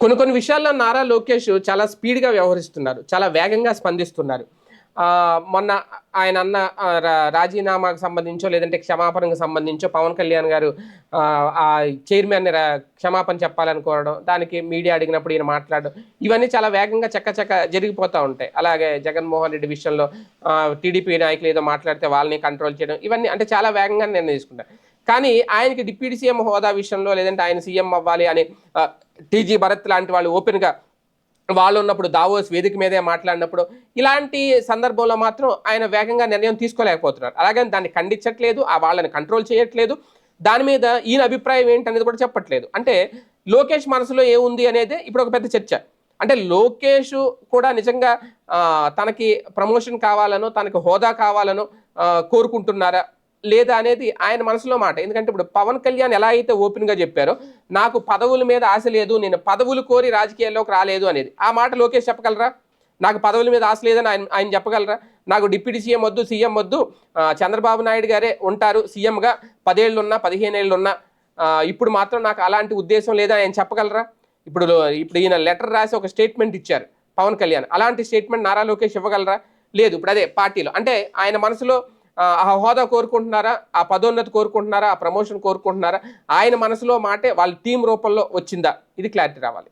కొన్ని కొన్ని విషయాల్లో నారా లోకేష్ చాలా స్పీడ్గా వ్యవహరిస్తున్నారు చాలా వేగంగా స్పందిస్తున్నారు. మొన్న ఆయన అన్న రా- రాజీనామాకు సంబంధించో లేదంటే క్షమాపణకు సంబంధించో పవన్ కళ్యాణ్ గారు ఆ, చైర్మన్ క్షమాపణ చెప్పాలనుకోవడం దానికి మీడియా అడిగినప్పుడు ఈయన మాట్లాడడం ఇవన్నీ చాలా వేగంగా చక్క చక్క జరిగిపోతూ ఉంటాయి. అలాగే జగన్మోహన్ రెడ్డి విషయంలో టీడీపీ నాయకులు ఏదో మాట్లాడితే వాళ్ళని కంట్రోల్ చేయడం ఇవన్నీ అంటే చాలా వేగంగా నిర్ణయించుకుంటారు. కానీ ఆయనకి డిప్యూటీ సీఎం హోదా విషయంలో లేదంటే ఆయన సీఎం అవ్వాలి అని టీజీ భరత్ లాంటి వాళ్ళు ఓపెన్గా వాళ్ళు ఉన్నప్పుడు దావోస్ వేదిక మీదే మాట్లాడినప్పుడు ఇలాంటి సందర్భంలో మాత్రం ఆయన వేగంగా నిర్ణయం తీసుకోలేకపోతున్నారు. అలాగే దాన్ని ఖండించట్లేదు ఆ వాళ్ళని కంట్రోల్ చేయట్లేదు. దాని మీద ఈయన అభిప్రాయం ఏంటనేది కూడా చెప్పట్లేదు. అంటే లోకేష్ మనసులో ఏముంది అనేది ఇప్పుడు ఒక పెద్ద చర్చ. అంటే లోకేష్ కూడా నిజంగా తనకి ప్రమోషన్ కావాలనో తనకి హోదా కావాలనో కోరుకుంటున్నారా? లేదా అనేది ఆయన మనసులో మాట. ఎందుకంటే ఇప్పుడు పవన్ కళ్యాణ్ ఎలా అయితే ఓపెన్గా చెప్పారో నాకు పదవుల మీద ఆశ లేదు నేను పదవులు కోరి రాజకీయాల్లోకి రాలేదు అనేది. ఆ మాట లోకేష్ చెప్పగలరా? నాకు పదవుల మీద ఆశ లేదని ఆయన ఆయన చెప్పగలరా? నాకు డిప్యూటీ సీఎం వద్దు సీఎం వద్దు చంద్రబాబు నాయుడు గారే ఉంటారు సీఎంగా. పదేళ్ళు ఉన్నా పదిహేను ఏళ్ళు ఉన్నా ఇప్పుడు మాత్రం నాకు అలాంటి ఉద్దేశం లేదని ఆయన చెప్పగలరా? ఇప్పుడు ఇప్పుడు ఈయన లెటర్ రాసి ఒక స్టేట్మెంట్ ఇచ్చారు పవన్ కళ్యాణ్. అలాంటి స్టేట్మెంట్ నారా లోకేష్ ఇవ్వగలరా? లేదు. ఇప్పుడు అదే పార్టీలో. అంటే ఆయన మనసులో ఆ హోదా కోరుకుంటున్నారా? ఆ పదోన్నతి కోరుకుంటున్నారా? ఆ ప్రమోషన్ కోరుకుంటున్నారా? ఆయన మనసులో మాటే వాళ్ళ టీం రూపంలో వచ్చిందా? ఇది క్లారిటీ రావాలి.